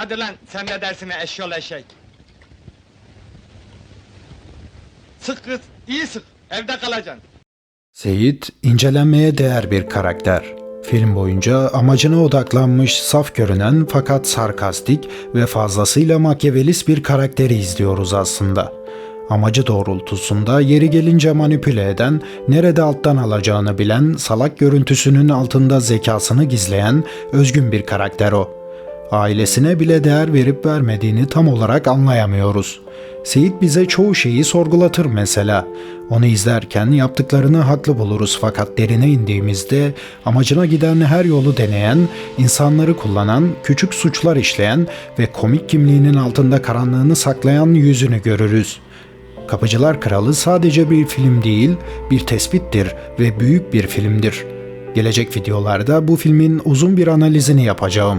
Hadi lan sen de dersine eşyol eşek. Sık kız, iyi sık. Evde kalacaksın. Seyit, incelenmeye değer bir karakter. Film boyunca amacına odaklanmış, saf görünen fakat sarkastik ve fazlasıyla makyavelist bir karakteri izliyoruz aslında. Amacı doğrultusunda yeri gelince manipüle eden, nerede alttan alacağını bilen, salak görüntüsünün altında zekasını gizleyen özgün bir karakter o. Ailesine bile değer verip vermediğini tam olarak anlayamıyoruz. Seyit bize çoğu şeyi sorgulatır mesela. Onu izlerken yaptıklarını haklı buluruz fakat derine indiğimizde amacına giden her yolu deneyen, insanları kullanan, küçük suçlar işleyen ve komik kimliğinin altında karanlığını saklayan yüzünü görürüz. Kapıcılar Kralı sadece bir film değil, bir tespittir ve büyük bir filmdir. Gelecek videolarda bu filmin uzun bir analizini yapacağım.